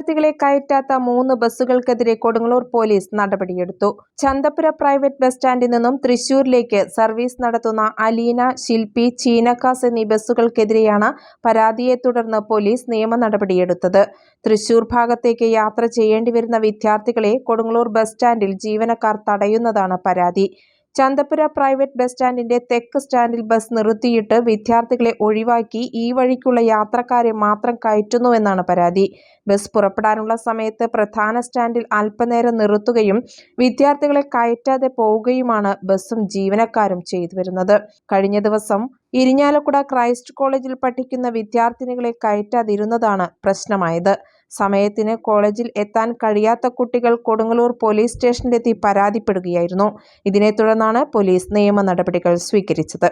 വിദ്യാർത്ഥികളെ കയറ്റാത്ത മൂന്ന് ബസ്സുകൾക്കെതിരെ കൊടുങ്ങല്ലൂർ പോലീസ് നടപടിയെടുത്തു. ചന്തപുര പ്രൈവറ്റ് ബസ് സ്റ്റാൻഡിൽ നിന്നും തൃശൂരിലേക്ക് സർവീസ് നടത്തുന്ന അലീന ശില്പി ചീനക്കാസ് എന്നീ ബസ്സുകൾക്കെതിരെയാണ് പരാതിയെ തുടർന്ന് പോലീസ് നിയമ നടപടിയെടുത്തത്. തൃശൂർ ഭാഗത്തേക്ക് യാത്ര ചെയ്യേണ്ടി വരുന്ന വിദ്യാർത്ഥികളെ കൊടുങ്ങല്ലൂർ ബസ് സ്റ്റാൻഡിൽ ജീവനക്കാർ തടയുന്നതാണ് പരാതി. ചന്തപുര പ്രൈവറ്റ് ബസ് സ്റ്റാൻഡിന്റെ തെക്ക് സ്റ്റാൻഡിൽ ബസ് നിർത്തിയിട്ട് വിദ്യാർത്ഥികളെ ഒഴിവാക്കി ഈ വഴിക്കുള്ള യാത്രക്കാരെ മാത്രം കയറ്റുന്നുവെന്നാണ് പരാതി. ബസ് പുറപ്പെടാനുള്ള സമയത്ത് പ്രധാന സ്റ്റാൻഡിൽ അല്പനേരം നിർത്തുകയും വിദ്യാർത്ഥികളെ കയറ്റാതെ പോവുകയുമാണ് ബസ്സും ജീവനക്കാരും ചെയ്തു വരുന്നത് കഴിഞ്ഞ ദിവസം ഇരിഞ്ഞാലക്കുട ക്രൈസ്റ്റ് കോളേജിൽ പഠിക്കുന്ന വിദ്യാർത്ഥിനികളെ കയറ്റാതിരുന്നതാണ് പ്രശ്നമായത്. സമയത്തിന് കോളേജിൽ എത്താൻ കഴിയാത്ത കുട്ടികൾ കൊടുങ്ങല്ലൂർ പോലീസ് സ്റ്റേഷനിലെത്തി പരാതിപ്പെടുകയായിരുന്നു. ഇതിനെ തുടർന്നാണ് പോലീസ് നിയമ നടപടികൾ സ്വീകരിച്ചത്.